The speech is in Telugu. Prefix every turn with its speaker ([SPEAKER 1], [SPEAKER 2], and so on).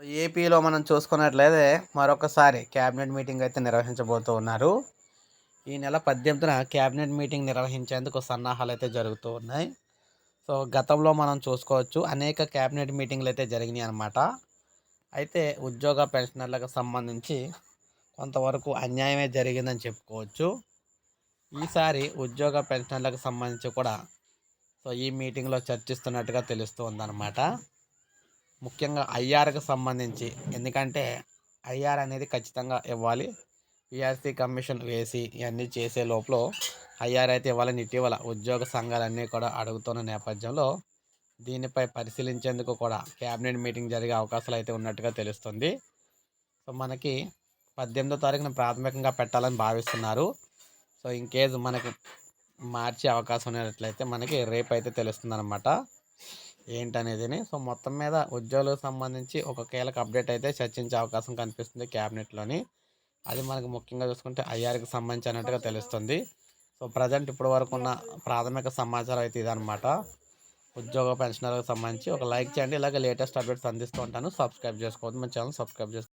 [SPEAKER 1] ఏపీలో మనం చూసుకున్నట్లయితే మరొకసారి క్యాబినెట్ మీటింగ్ అయితే నిర్వహించబోతూ ఉన్నారు. ఈ నెల పద్దెనిమిదిన క్యాబినెట్ మీటింగ్ నిర్వహించేందుకు సన్నాహాలు అయితే జరుగుతూ ఉన్నాయి. సో గతంలో మనం చూసుకోవచ్చు అనేక క్యాబినెట్ మీటింగ్లు అయితే జరిగినాయి అనమాట అయితే ఉద్యోగ పెన్షనర్లకు సంబంధించి కొంతవరకు అన్యాయమే జరిగిందని చెప్పుకోవచ్చు. ఈసారి ఉద్యోగ పెన్షనర్లకు సంబంధించి కూడా సో ఈ మీటింగ్లో చర్చిస్తున్నట్టుగా తెలుస్తూ ఉందన్నమాట. ముఖ్యంగా ఐఆర్కి సంబంధించి. ఎందుకంటే ఐఆర్ అనేది ఖచ్చితంగా ఇవ్వాలి. పిఆర్సీ కమిషన్ వేసి ఇవన్నీ చేసే లోపల ఐఆర్ అయితే ఇవ్వాలని ఇటీవల ఉద్యోగ సంఘాలన్నీ కూడా అడుగుతున్న నేపథ్యంలో దీనిపై పరిశీలించేందుకు కూడా క్యాబినెట్ మీటింగ్ జరిగే అవకాశాలు అయితే ఉన్నట్టుగా తెలుస్తుంది. సో మనకి పద్దెనిమిదో తారీఖున ప్రాథమికంగా పెట్టాలని భావిస్తున్నారు. సో ఇన్ కేజ్ మనకి మార్చే అవకాశం ఉన్నట్లయితే మనకి రేపు అయితే తెలుస్తుంది అనమాట ఏంటనేదిని. సో మొత్తం మీద ఉద్యోగులకు సంబంధించి ఒక కీలక అప్డేట్ అయితే చర్చించే అవకాశం కనిపిస్తుంది క్యాబినెట్లోని. అది మనకు ముఖ్యంగా చూసుకుంటే ఐఆర్కి సంబంధించి అన్నట్టుగా తెలుస్తుంది. సో ప్రజెంట్ ఇప్పటి వరకు ఉన్న ప్రాథమిక సమాచారం అయితే ఇదనమాట ఉద్యోగ పెన్షనర్లకు సంబంధించి ఒక లైక్ చేయండి. ఇలాగే లేటెస్ట్ అప్డేట్స్ అందిస్తూ ఉంటాను. సబ్స్క్రైబ్ చేసుకోవద్దు. మన ఛానల్ సబ్స్క్రైబ్ చేసుకోండి